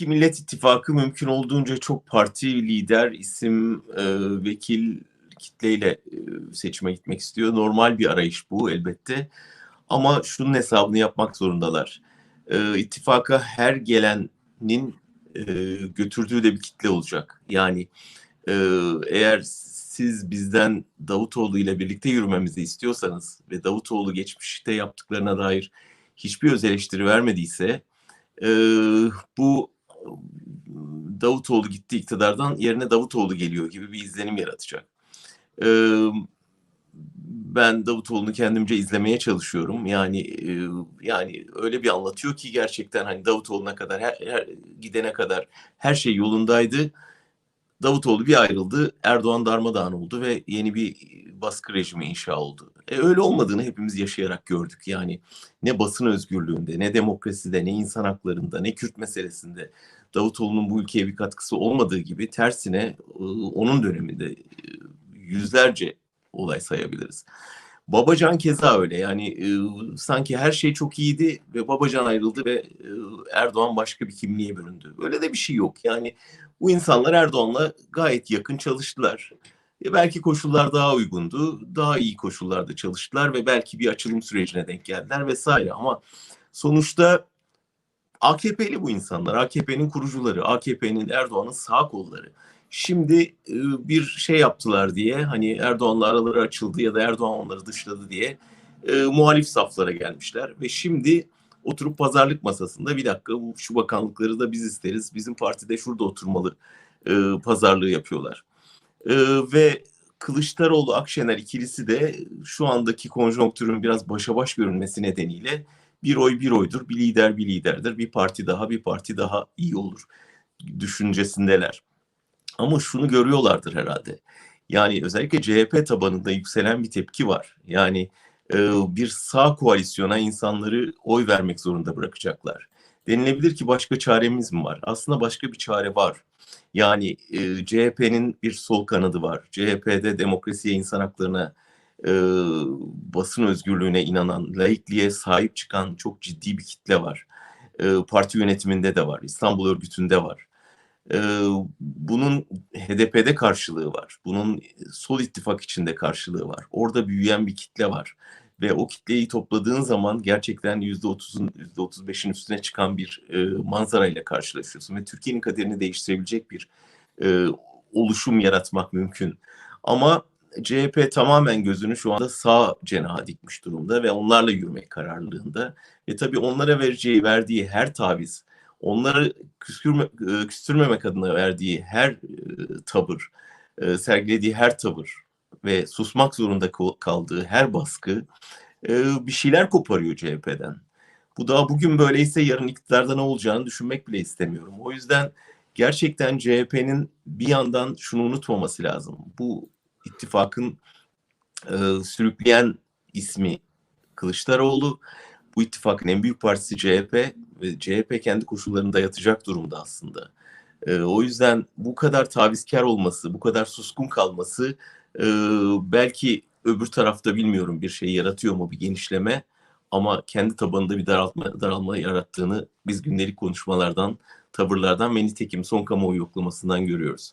ki Millet İttifakı mümkün olduğunca çok parti, lider, isim, e, vekil kitleyle e, seçime gitmek istiyor. Normal bir arayış bu elbette. Ama şunun hesabını yapmak zorundalar. E, ittifaka her gelenin e, götürdüğü de bir kitle olacak. Yani e, eğer siz bizden Davutoğlu ile birlikte yürümemizi istiyorsanız ve Davutoğlu geçmişte yaptıklarına dair hiçbir öz eleştiri vermediyse e, bu Davutoğlu gitti iktidardan yerine Davutoğlu geliyor gibi bir izlenim yaratacak. E, ben Davutoğlu'nu kendimce izlemeye çalışıyorum. Yani e, yani öyle bir anlatıyor ki gerçekten hani Davutoğlu'na kadar her, her gidene kadar her şey yolundaydı. Davutoğlu bir ayrıldı, Erdoğan darmadağın oldu ve yeni bir baskı rejimi inşa oldu. E, öyle olmadığını hepimiz yaşayarak gördük. Yani ne basın özgürlüğünde, ne demokraside, ne insan haklarında, ne Kürt meselesinde Davutoğlu'nun bu ülkeye bir katkısı olmadığı gibi tersine e, onun döneminde e, yüzlerce olay sayabiliriz. Babacan keza öyle yani e, sanki her şey çok iyiydi ve Babacan ayrıldı ve Erdoğan başka bir kimliğe büründü. Böyle de bir şey yok. Yani bu insanlar Erdoğan'la gayet yakın çalıştılar. E, belki koşullar daha uygundu, daha iyi koşullarda çalıştılar ve belki bir açılım sürecine denk geldiler vesaire. Ama sonuçta AKP'li bu insanlar, AKP'nin kurucuları, AKP'nin Erdoğan'ın sağ kolları. Şimdi e, bir şey yaptılar diye hani Erdoğan'la araları açıldı ya da Erdoğan onları dışladı diye e, muhalif saflara gelmişler. Ve şimdi oturup pazarlık masasında bir dakika bu şu bakanlıkları da biz isteriz bizim partide şurada oturmalı pazarlığı yapıyorlar e, ve Kılıçdaroğlu Akşener ikilisi de şu andaki konjonktürün biraz başa baş görünmesi nedeniyle bir oy bir oydur, bir lider bir liderdir, bir parti daha bir parti daha iyi olur düşüncesindeler. Ama şunu görüyorlardır herhalde. Yani özellikle CHP tabanında yükselen bir tepki var. Yani e, bir sağ koalisyona insanları oy vermek zorunda bırakacaklar. Denilebilir ki başka çaremiz mi var? Aslında başka bir çare var. Yani e, CHP'nin bir sol kanadı var. CHP'de demokrasiye, insan haklarına, e, basın özgürlüğüne inanan, laikliğe sahip çıkan çok ciddi bir kitle var. E, parti yönetiminde de var, İstanbul örgütünde var. Ee, bunun HDP'de karşılığı var. Bunun sol ittifak içinde karşılığı var. Orada büyüyen bir kitle var. Ve o kitleyi topladığın zaman gerçekten %30'un %35'in üstüne çıkan bir e, manzara ile karşılaşıyorsun. Ve Türkiye'nin kaderini değiştirebilecek bir e, oluşum yaratmak mümkün. Ama CHP tamamen gözünü şu anda sağ cenaha dikmiş durumda ve onlarla yürümek kararlılığında. Ve tabii onlara vereceği, verdiği her taviz, onları küstürme, e, küstürmemek adına verdiği her e, tavır, e, sergilediği her tavır ve susmak zorunda kaldığı her baskı bir şeyler koparıyor CHP'den. Bu daha bugün böyleyse yarın iktidarda ne olacağını düşünmek bile istemiyorum. O yüzden gerçekten CHP'nin bir yandan şunu unutmaması lazım. Bu ittifakın e, sürükleyen ismi Kılıçdaroğlu. Bu ittifakın en büyük partisi CHP ve CHP kendi koşullarını dayatacak durumda aslında. E, o yüzden bu kadar tavizkar olması, bu kadar suskun kalması e, belki öbür tarafta bilmiyorum bir şey yaratıyor mu bir genişleme ama kendi tabanında bir daraltma, daralma yarattığını biz gündelik konuşmalardan, tavırlardan ve nitekim son kamuoyu yoklamasından görüyoruz.